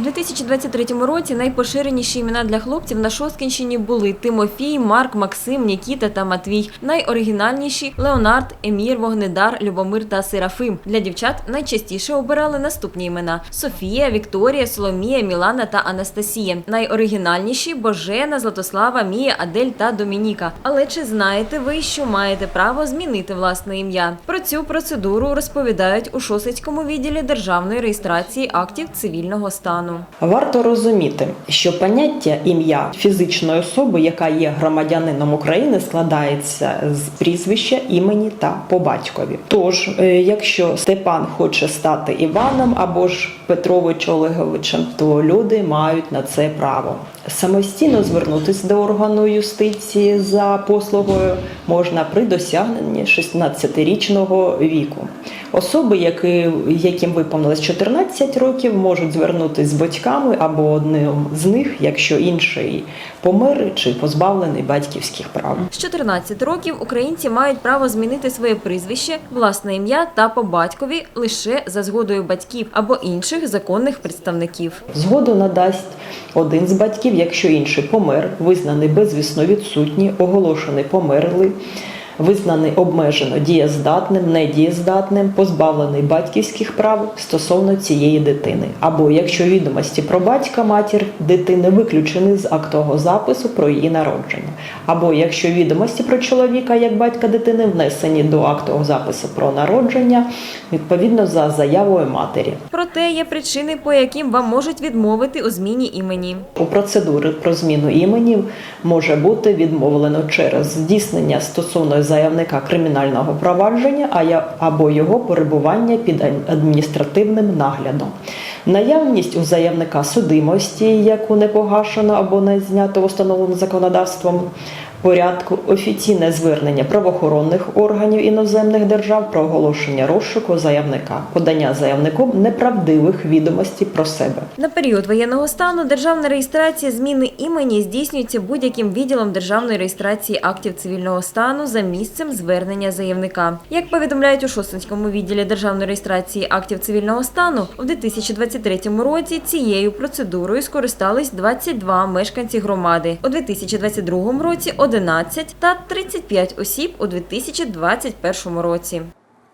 У 2023 році найпоширеніші імена для хлопців на Шосткінщині були Тимофій, Марк, Максим, Нікіта та Матвій. Найоригінальніші Леонард, Емір, Вогнедар, Любомир та Серафим. Для дівчат найчастіше обирали наступні імена: Софія, Вікторія, Соломія, Мілана та Анастасія. Найоригінальніші Божена, Златослава, Мія, Адель та Домініка. Але чи знаєте ви, що маєте право змінити власне ім'я? Про цю процедуру розповідають у Шосицькому відділі державної реєстрації актів цивільного стану. Варто розуміти, що поняття ім'я фізичної особи, яка є громадянином України, складається з прізвища, імені та по батькові. Тож, е, якщо Степан хоче стати Іваном або ж Петрович Олеговичем, то люди мають на це право. Самостійно звернутися до органу юстиції за послугою можна при досягненні 16-річного віку. Особи, яким виповнилось 14 років, можуть звернутися батьками або одним з них, якщо інший помер чи позбавлений батьківських прав. З 14 років українці мають право змінити своє прізвище, власне ім'я та по батькові лише за згодою батьків або інших законних представників. Згоду надасть один з батьків, якщо інший помер, визнаний безвісно відсутній, оголошений померлий, визнаний обмежено дієздатним, недієздатним, позбавлений батьківських прав стосовно цієї дитини. Або якщо відомості про батька матір дитини виключені з актового запису про її народження, або якщо відомості про чоловіка як батька дитини внесені до актового запису про народження відповідно за заявою матері. Проте є причини, по яким вам можуть відмовити у зміні імені. У процедури про зміну імені може бути відмовлено через здійснення стосовно заявника кримінального провадження або його перебування під адміністративним наглядом. Наявність у заявника судимості, яку не погашено або не знято установленим законодавством порядку, офіційне звернення правоохоронних органів іноземних держав про оголошення розшуку заявника, подання заявником неправдивих відомостей про себе. На період воєнного стану державна реєстрація зміни імені здійснюється будь-яким відділом державної реєстрації актів цивільного стану за місцем звернення заявника. Як повідомляють у Шосткінському відділі державної реєстрації актів цивільного стану, у 2023 році цією процедурою скористались 22 мешканці громади. У 2022 році 11 та 35 осіб у 2021 році.